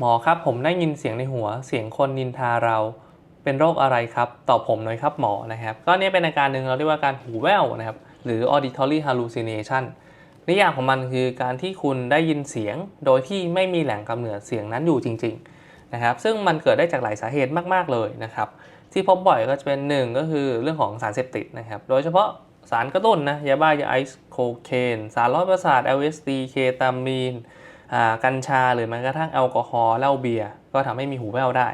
หมอครับผมได้ยินเสียงในหัว เสียงคนนินทาเรา เป็นโรคอะไรครับ ตอบผมหน่อยครับหมอนะครับ ก็เนี่ยเป็นอาการหนึ่งเราเรียกว่าการหูแว่วนะครับ หรือ auditory hallucination นิยามของมันคือการที่คุณได้ยินเสียงโดยที่ไม่มีแหล่งกำเนิดเสียงนั้นอยู่จริง ๆ นะครับ ซึ่งมันเกิดได้จากหลายสาเหตุมาก ๆ เลยนะครับ ที่พบบ่อยก็จะเป็นหนึ่งก็คือเรื่องของสารเสพติดนะครับ โดยเฉพาะสารกระตุ้นนะยาบ้ายาไอซ์โคเคนสารลดประสาท LSD เคตามีน กัญชาหรือแม้กระทั่งแอลกอฮอล์เหล้าเบียร์ก็ทำให้มีหูแว่วได้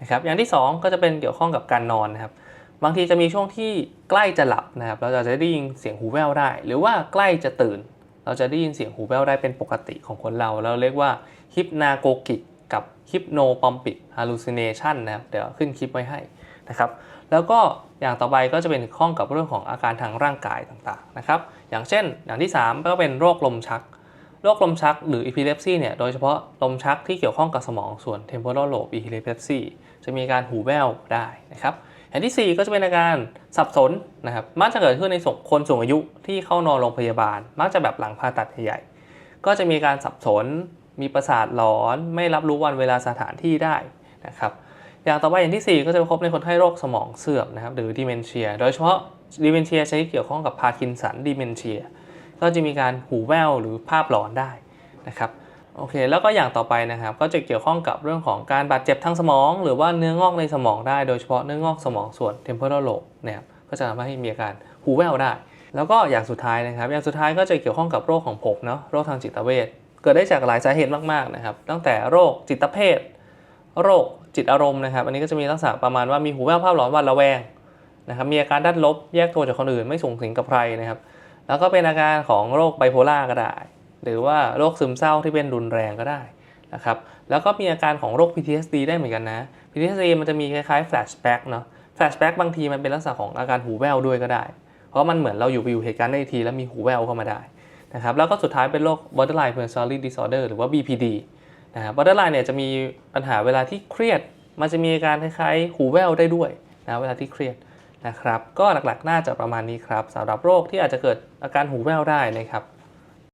นะครับอย่างที่ 2 ก็จะเป็นเกี่ยวข้องกับการนอนนะครับบางทีจะมีช่วงที่ใกล้จะหลับนะครับเราจะได้ยินเสียงหูแว่วได้ หรือว่าใกล้จะตื่น เราจะได้ยินเสียงหูแว่วได้เป็นปกติของคนเรา เราเรียกว่าฮิปนาโกกิกกับฮิปโนปอมปิกฮาลูซิเนชันนะครับเดี๋ยวขึ้นคลิปไว้ให้นะครับแล้วก็อย่างต่อไปก็จะเป็นข้องกับเรื่องของอาการทางร่างกายต่างๆนะครับอย่างเช่นอย่างที่ 3 ก็เป็นโรคลมชัก โรคลมชักหรือ epilepsy เนี่ย โดยเฉพาะลมชักที่เกี่ยวข้องกับสมองส่วน temporal lobe epilepsy จะมีการหูแว่วได้นะครับ อย่างที่ 4 ก็จะเป็นอาการสับสนนะครับ มักจะเกิดขึ้นในคนสูงอายุที่เข้านอนโรงพยาบาล มักจะแบบหลังผ่าตัดใหญ่ๆ ก็จะมีการสับสน มีประสาทหลอน ไม่รับรู้วันเวลาสถานที่ได้นะครับ อย่างต่อไปอย่างที่ 4 ก็จะพบในคนไข้โรคสมองเสื่อมนะครับ หรือดิเมนเชียโดยเฉพาะดิเมนเชียใช้เกี่ยวข้องกับพาร์กินสันดิเมนเชีย ก็จะมีการหูแว่วหรือภาพหลอนได้นะครับโอเคแล้วก็อย่างต่อไปนะครับ ก็จะเกี่ยวข้องกับเรื่องของการบาดเจ็บทางสมอง หรือว่าเนื้องอกในสมองได้โดยเฉพาะเนื้องอกสมองส่วน temporal lobe นะครับก็จะทำให้มีอาการหูแว่วได้ แล้วก็อย่างสุดท้ายนะครับ อย่างสุดท้ายก็จะเกี่ยวข้องกับโรคของผมเนาะโรคทางจิตเวชเกิดได้จากหลายสาเหตุมากๆนะครับ ตั้งแต่โรคจิตเภทโรคจิตอารมณ์นะครับ อันนี้ก็จะมีลักษณะประมาณว่ามีหูแว่วภาพหลอนหวาดระแวงนะครับมีอาการด้านลบแยกตัวจากคนอื่นไม่สูงสิงกับใครนะครับ แล้วก็เป็นอาการของโรคไบโพล่าก็ได้ หรือว่าโรคซึมเศร้าที่เป็นรุนแรงก็ได้นะครับ แล้วก็มีอาการของโรค PTSD ได้เหมือนกันนะ PTSD มันจะมีคล้ายๆ flashback เนาะ flashback บางทีมันเป็นลักษณะของอาการหูแว่วด้วยก็ได้ เพราะมันเหมือนเราอยู่ไปอยู่เหตุการณ์ได้ทีแล้วมีหูแว่วเข้ามาได้นะครับ แล้วก็สุดท้ายเป็นโรค borderline personality disorder หรือว่า BPD นะครับ borderline เนี่ยจะมีปัญหาเวลาที่เครียด มันจะมีอาการคล้ายๆ หูแว่วได้ด้วยนะ เวลาที่เครียด นะครับ ก็หลักๆน่าจะประมาณนี้ครับสำหรับโรคที่อาจจะเกิดอาการหูแว่วได้นะครับ